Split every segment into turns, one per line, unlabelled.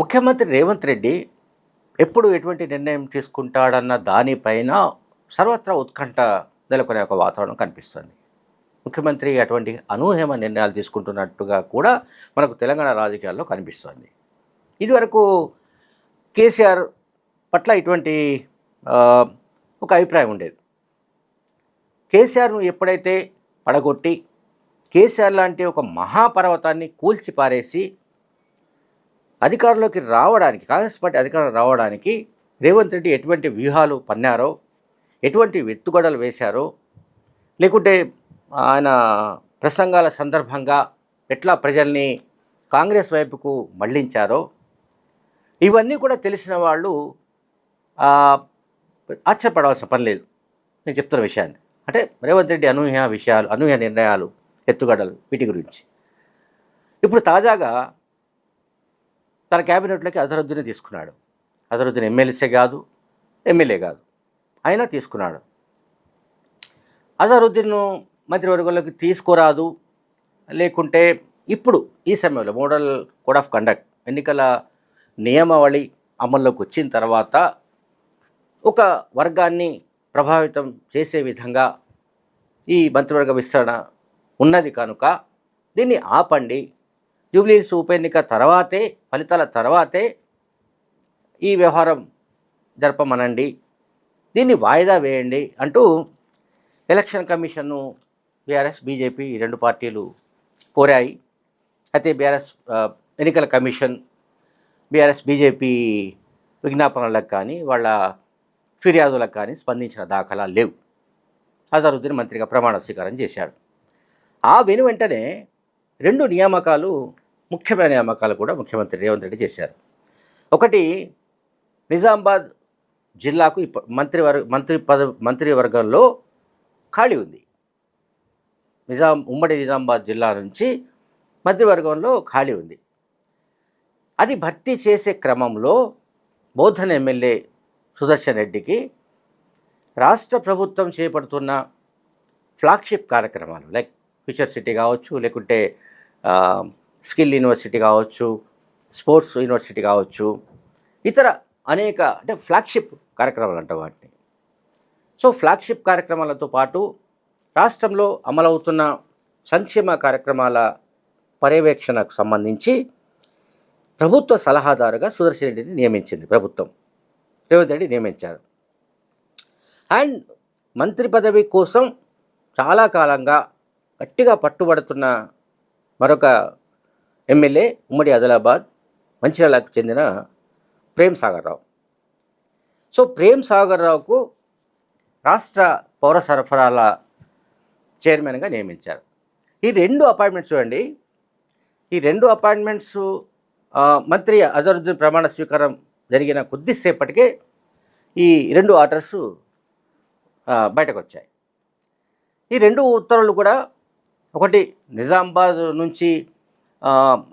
ముఖ్యమంత్రి రేవంత్ రెడ్డి ఎప్పుడు ఎటువంటి నిర్ణయం తీసుకుంటాడన్న దానిపైన సర్వత్రా ఉత్కంఠ నెలకొనే ఒక వాతావరణం కనిపిస్తుంది. ముఖ్యమంత్రి అటువంటి అనూహ్యమ నిర్ణయాలు తీసుకుంటున్నట్టుగా కూడా మనకు తెలంగాణ రాజకీయాల్లో కనిపిస్తుంది. ఇదివరకు కేసీఆర్ పట్ల ఇటువంటి ఒక అభిప్రాయం ఉండేది. కేసీఆర్ను ఎప్పుడైతే పడగొట్టి కేసీఆర్ లాంటి ఒక మహాపర్వతాన్ని కూల్చి పారేసి అధికారంలోకి రావడానికి కాంగ్రెస్ పార్టీ అధికారం రావడానికి రేవంత్ రెడ్డి ఎటువంటి వ్యూహాలు పన్నారో ఎటువంటి ఎత్తుగడలు వేశారో లేకుంటే ఆయన ప్రసంగాల సందర్భంగా ఎట్లా ప్రజల్ని కాంగ్రెస్ వైపుకు మళ్ళించారో ఇవన్నీ కూడా తెలిసిన వాళ్ళు ఆశ్చర్యపడవలసిన పని లేదు. నేను చెప్తున్న విషయాన్ని. అంటే రేవంత్ రెడ్డి అనూహ్య విషయాలు అనూహ్య నిర్ణయాలు ఎత్తుగడలు వీటి గురించి. ఇప్పుడు తాజాగా తన క్యాబినెట్లోకి అజరుద్దీన్ తీసుకున్నాడు. అజరుద్దీన్ ఎమ్మెల్సీ కాదు ఎమ్మెల్యే కాదు. అయినా తీసుకున్నాడు. అజరుద్దీన్ను మంత్రివర్గంలోకి తీసుకురాదు. లేకుంటే ఇప్పుడు ఈ సమయంలో మోడల్ కోడ్ ఆఫ్ కండక్ట్ ఎన్నికల నియమావళి అమల్లోకి వచ్చిన తర్వాత ఒక వర్గాన్ని ప్రభావితం చేసే విధంగా ఈ మంత్రివర్గ విస్తరణ ఉన్నది కనుక దీన్ని ఆపండి. జూబ్లీస్ ఉప ఎన్నిక తర్వాతే ఫలితాల తర్వాతే ఈ వ్యవహారం జరపమనండి. దీన్ని వాయిదా వేయండి అంటూ ఎలక్షన్ కమిషన్ను బీఆర్ఎస్ బీజేపీ ఈ రెండు పార్టీలు కోరాయి. అయితే బీఆర్ఎస్ ఎన్నికల కమిషన్ బీఆర్ఎస్ బీజేపీ విజ్ఞాపనలకు కానీ వాళ్ళ ఫిర్యాదులకు కానీ స్పందించిన దాఖలా లేవు. అజరుద్దీన్ మంత్రిగా ప్రమాణ స్వీకారం చేశాడు. ఆ వెను వెంటనే రెండు నియామకాలు ముఖ్యమైన నియామకాలు కూడా ముఖ్యమంత్రి రేవంత్ రెడ్డి చేశారు. ఒకటి నిజామాబాద్ జిల్లాకు ఇప్ప మంత్రివర్ మంత్రి పద మంత్రివర్గంలో ఖాళీ ఉంది. నిజాం ఉమ్మడి నిజామాబాద్ జిల్లా నుంచి మంత్రివర్గంలో ఖాళీ ఉంది. అది భర్తీ చేసే క్రమంలో బోధన ఎమ్మెల్యే సుదర్శన్ రెడ్డికి రాష్ట్ర ప్రభుత్వం చేపడుతున్న ఫ్లాగ్షిప్ కార్యక్రమాలు లైక్ ఫ్యూచర్ సిటీ కావచ్చు లేకుంటే స్కిల్ యూనివర్సిటీ కావచ్చు స్పోర్ట్స్ యూనివర్సిటీ కావచ్చు ఇతర అనేక అంటే ఫ్లాగ్షిప్ కార్యక్రమాలు అంట వాటిని. సో ఫ్లాగ్షిప్ కార్యక్రమాలతో పాటు రాష్ట్రంలో అమలవుతున్న సంక్షేమ కార్యక్రమాల పర్యవేక్షణకు సంబంధించి ప్రభుత్వ సలహాదారుగా సుదర్శన్ రెడ్డిని నియమించింది ప్రభుత్వం. రేవంత్ రెడ్డి నియమించారు. అండ్ మంత్రి పదవి కోసం చాలా కాలంగా గట్టిగా పట్టుబడుతున్న మరొక ఎమ్మెల్యే ఉమ్మడి ఆదిలాబాద్ మంచిర్యాలకు చెందిన ప్రేమ్ సాగర్ రావు సో ప్రేమ్ సాగర్ రావుకు రాష్ట్ర పౌర సరఫరాల చైర్మన్గా నియమించారు. ఈ రెండు అపాయింట్మెంట్స్ చూడండి. ఈ రెండు అపాయింట్మెంట్స్ మంత్రి అజరుద్దీన్ ప్రమాణ స్వీకారం జరిగిన కొద్దిసేపటికే ఈ రెండు ఆర్డర్స్ బయటకు వచ్చాయి ఈ రెండు ఉత్తర్వులు కూడా ఒకటి నిజామాబాద్ నుంచి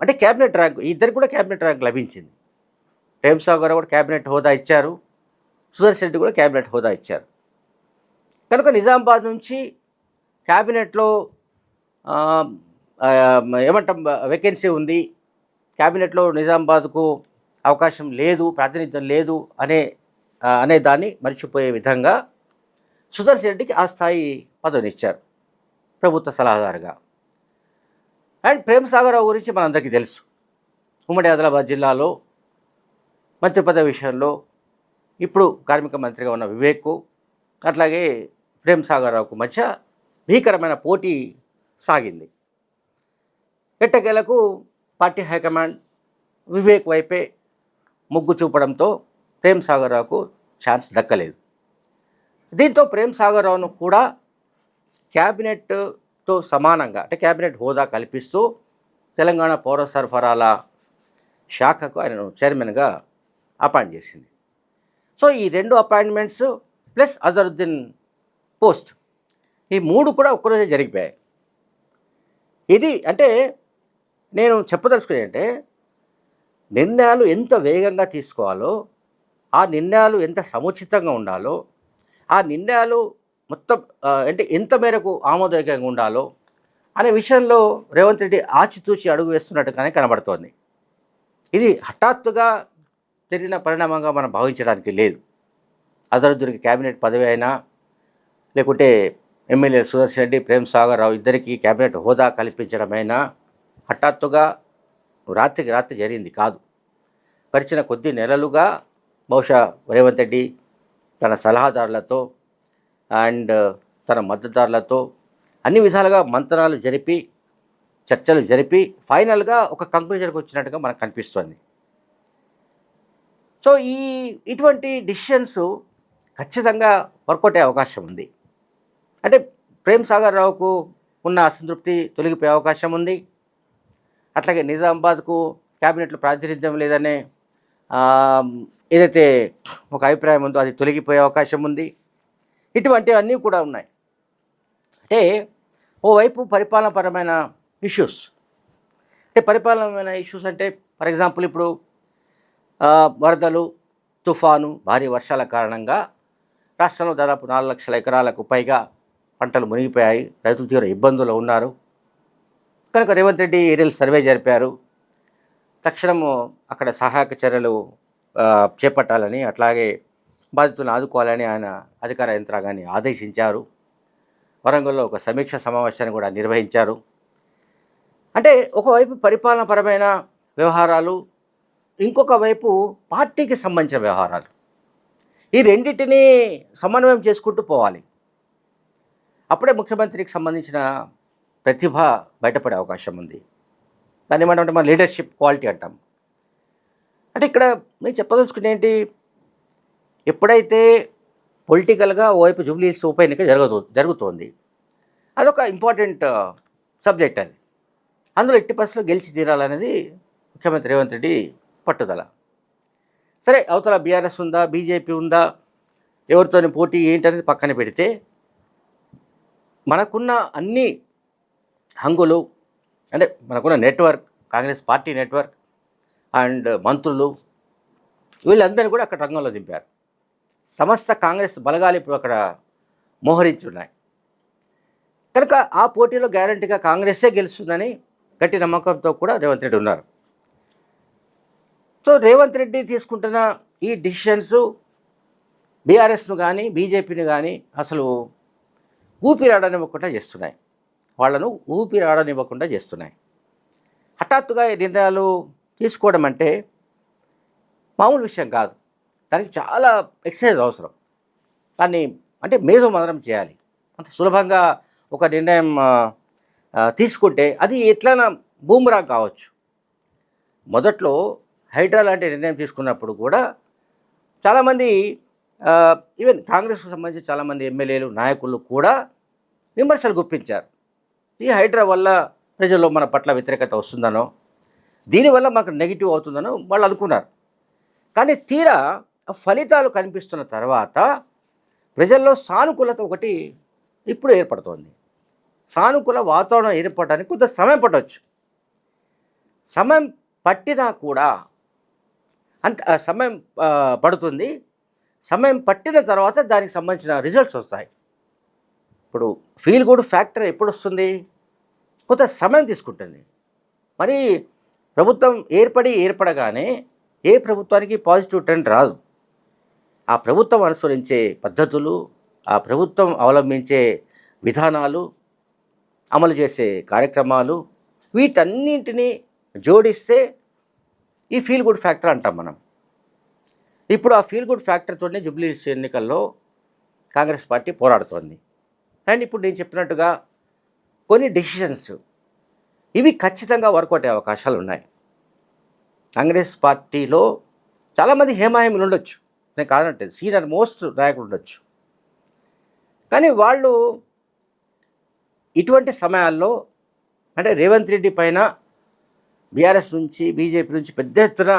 అంటే క్యాబినెట్ ర్యాంక్ ఇద్దరికి కూడా క్యాబినెట్ ర్యాంక్ లభించింది. ప్రేమ్ గారు కూడా క్యాబినెట్ హోదా ఇచ్చారు. సుదర్శన్ రెడ్డి కూడా క్యాబినెట్ హోదా ఇచ్చారు. కనుక నిజామాబాద్ నుంచి క్యాబినెట్లో ఏమంటాం వేకెన్సీ ఉంది. క్యాబినెట్లో నిజామాబాద్కు అవకాశం లేదు ప్రాతినిధ్యం లేదు అనే అనే దాన్ని మర్చిపోయే విధంగా సుదర్శన్ రెడ్డికి ఆ స్థాయి పదవినిచ్చారు. ప్రభుత్వ సలహాదారుగా. అండ్ ప్రేమ్ సాగర్ రావు గురించి మనందరికీ తెలుసు. ఉమ్మడి ఆదిలాబాద్ జిల్లాలో మంత్రి పదవి విషయంలో ఇప్పుడు కార్మిక మంత్రిగా ఉన్న వివేక్ అట్లాగే ప్రేమ్ సాగర్ రావుకు మధ్య భీకరమైన పోటీ సాగింది. ఎట్టకేలకు పార్టీ హైకమాండ్ వివేక్ వైపే మొగ్గు చూపడంతో ప్రేమ్ సాగర్రావుకు ఛాన్స్ దక్కలేదు. దీంతో ప్రేమ్ సాగర్రావును రావును కూడా తో సమానంగా అంటే క్యాబినెట్ హోదా కల్పిస్తూ తెలంగాణ పౌర సరఫరాల శాఖకు ఆయనను చైర్మన్గా అపాయింట్ చేసింది. సో ఈ రెండు అపాయింట్మెంట్స్ ప్లస్ అజరుద్దీన్ పోస్ట్ ఈ మూడు కూడా ఒక్కరోజే జరిగిపోయాయి. ఇది అంటే నేను చెప్పదలుచుకునేది అంటే నిర్ణయాలు ఎంత వేగంగా తీసుకోవాలో ఆ నిర్ణయాలు ఎంత సముచితంగా ఉండాలో ఆ నిర్ణయాలు మొత్తం అంటే ఎంత మేరకు ఆమోదయోగ్యంగా ఉండాలో అనే విషయంలో రేవంత్ రెడ్డి ఆచితూచి అడుగు వేస్తున్నట్టుగానే కనబడుతోంది. ఇది హఠాత్తుగా జరిగిన పరిణామంగా మనం భావించడానికి లేదు. అదరుద్దురికి క్యాబినెట్ పదవి అయినా లేకుంటే ఎమ్మెల్యే సుదర్శన్ రెడ్డి ప్రేమ్ సాగర్ రావు ఇద్దరికి క్యాబినెట్ హోదా కల్పించడమైనా హఠాత్తుగా రాత్రికి రాత్రి జరిగింది కాదు. గడిచిన కొద్ది నెలలుగా బహుశా రేవంత్ రెడ్డి తన సలహాదారులతో అండ్ తన మద్దతుదారులతో అన్ని విధాలుగా మంత్రాలు జరిపి చర్చలు జరిపి ఫైనల్గా ఒక కంక్లూజన్కి వచ్చినట్టుగా మనకు కనిపిస్తుంది. సో ఈ ఇటువంటి డిసిషన్స్ ఖచ్చితంగా వర్కౌట్ అయ్యే అవకాశం ఉంది. అంటే ప్రేమ్ సాగర్ రావుకు ఉన్న అసంతృప్తి తొలగిపోయే అవకాశం ఉంది. అట్లాగే నిజామాబాద్కు క్యాబినెట్లో ప్రాతినిధ్యం లేదనే ఏదైతే ఒక అభిప్రాయం ఉందో అది తొలగిపోయే అవకాశం ఉంది. ఇటువంటివన్నీ కూడా ఉన్నాయి. అంటే ఓవైపు పరిపాలనపరమైన ఇష్యూస్ అంటే పరిపాలనమైన ఇష్యూస్ అంటే ఫర్ ఎగ్జాంపుల్ ఇప్పుడు వరదలు తుఫాను భారీ వర్షాల కారణంగా రాష్ట్రంలో దాదాపు నాలుగు లక్షల ఎకరాలకు పైగా పంటలు మునిగిపోయాయి. రైతులు తీవ్ర ఇబ్బందులు ఉన్నారు. కనుక రేవంత్ రెడ్డి ఏరియల్ సర్వే జరిపారు. తక్షణము అక్కడ సహాయక చర్యలు చేపట్టాలని అట్లాగే బాధితులను ఆదుకోవాలని ఆయన అధికార యంత్రాంగాన్ని ఆదేశించారు. వరంగల్లో ఒక సమీక్ష సమావేశాన్ని కూడా నిర్వహించారు. అంటే ఒకవైపు పరిపాలనపరమైన వ్యవహారాలు ఇంకొక వైపు పార్టీకి సంబంధించిన వ్యవహారాలు. ఈ రెండింటినీ సమన్వయం చేసుకుంటూ పోవాలి. అప్పుడే ముఖ్యమంత్రికి సంబంధించిన ప్రతిభ బయటపడే అవకాశం ఉంది. దాన్ని ఏమంటామంటే మన లీడర్షిప్ క్వాలిటీ అంటాం. అంటే ఇక్కడ నేను చెప్పదలుచుకుంటే ఏంటి? ఎప్పుడైతే పొలిటికల్గా ఓవైపు జూబ్లీస్ ఉప ఎన్నిక జరుగుతూ జరుగుతోంది అదొక ఇంపార్టెంట్ సబ్జెక్ట్ అది. అందులో ఎట్టి పరిస్థితుల్లో గెలిచి తీరాలనేది ముఖ్యమంత్రి రేవంత్ రెడ్డి పట్టుదల. సరే అవతల బీఆర్ఎస్ ఉందా బీజేపీ ఉందా ఎవరితోని పోటీ ఏంటనేది పక్కన పెడితే మనకున్న అన్ని హంగులు అంటే మనకున్న network Congress party network and మంత్రులు వీళ్ళందరినీ కూడా అక్కడ రంగంలో దింపారు. సమస్త కాంగ్రెస్ బలగాలు ఇప్పుడు అక్కడ మోహరించి ఉన్నాయి కనుక ఆ పోటీలో గ్యారంటీగా కాంగ్రెస్సే గెలుస్తుందని గట్టి నమ్మకంతో కూడా రేవంత్ రెడ్డి ఉన్నారు. సో రేవంత్ రెడ్డి తీసుకుంటున్న ఈ డిసిషన్స్ బీఆర్ఎస్ను కానీ బీజేపీని కానీ అసలు ఊపిరాడనివ్వకుండా చేస్తున్నాయి. వాళ్ళను ఊపిరాడనివ్వకుండా చేస్తున్నాయి. హఠాత్తుగా ఈ నిర్ణయాలు తీసుకోవడం అంటే మామూలు విషయం కాదు. దానికి చాలా ఎక్సర్సైజ్ అవసరం. దాన్ని అంటే మేధో మదనం చేయాలి. అంత సులభంగా ఒక నిర్ణయం తీసుకుంటే అది ఎట్లైనా బూమరా కావచ్చు. మొదట్లో హైడ్రా లాంటి నిర్ణయం తీసుకున్నప్పుడు కూడా చాలామంది ఈవెన్ కాంగ్రెస్కు సంబంధించి చాలామంది ఎమ్మెల్యేలు నాయకులు కూడా విమర్శలు గుప్పించారు. ఈ హైడ్రా వల్ల ప్రజల్లో మన పట్ల వ్యతిరేకత వస్తుందనో దీనివల్ల మనకు నెగిటివ్ అవుతుందనో వాళ్ళు అనుకున్నారు. కానీ తీరా ఫలితాలు కనిపిస్తున్న తర్వాత ప్రజల్లో సానుకూలత ఒకటి ఇప్పుడు ఏర్పడుతోంది. సానుకూల వాతావరణం ఏర్పడడానికి కొంత సమయం పట్టవచ్చు సమయం పట్టినా కూడా అంత సమయం పడుతుంది. సమయం పట్టిన తర్వాత దానికి సంబంధించిన రిజల్ట్స్ వస్తాయి. ఇప్పుడు ఫీల్ గుడ్ ఫ్యాక్టర్ ఎప్పుడు వస్తుంది? కొంత సమయం తీసుకుంటుంది. మరి ప్రభుత్వం ఏర్పడి ఏర్పడగానే ఏ ప్రభుత్వానికి పాజిటివ్ ట్రెండ్ రాదు. ఆ ప్రభుత్వం అనుసరించే పద్ధతులు ఆ ప్రభుత్వం అవలంబించే విధానాలు అమలు చేసే కార్యక్రమాలు వీటన్నింటినీ జోడిస్తే ఈ ఫీల్ గుడ్ ఫ్యాక్టర్ అంటాం మనం. ఇప్పుడు ఆ ఫీల్ గుడ్ ఫ్యాక్టర్తోనే జూబ్లీ ఎన్నికల్లో కాంగ్రెస్ పార్టీ పోరాడుతోంది. అండ్ ఇప్పుడు నేను చెప్పినట్టుగా కొన్ని డెసిషన్స్ ఇవి ఖచ్చితంగా వర్కౌట్ అయ్యే అవకాశాలు ఉన్నాయి కాంగ్రెస్ పార్టీలో చాలామంది హేమాయములు ఉండొచ్చు. నేను కాదంటే సీనియర్ మోస్ట్ నాయకుడు ఉండొచ్చు. కానీ వాళ్ళు ఇటువంటి సమయాల్లో అంటే రేవంత్ రెడ్డి పైన బీఆర్ఎస్ నుంచి బీజేపీ నుంచి పెద్ద ఎత్తున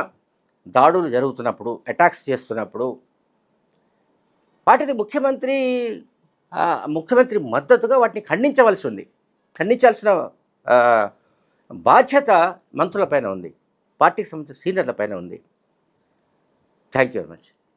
దాడులు జరుగుతున్నప్పుడు అటాక్స్ చేస్తున్నప్పుడు వాటిని ముఖ్యమంత్రి ముఖ్యమంత్రి మద్దతుగా వాటిని ఖండించవలసి ఉంది. ఖండించాల్సిన బాధ్యత మంత్రులపైన ఉంది. పార్టీకి సంబంధించిన సీనియర్ల పైన ఉంది. Thank you very much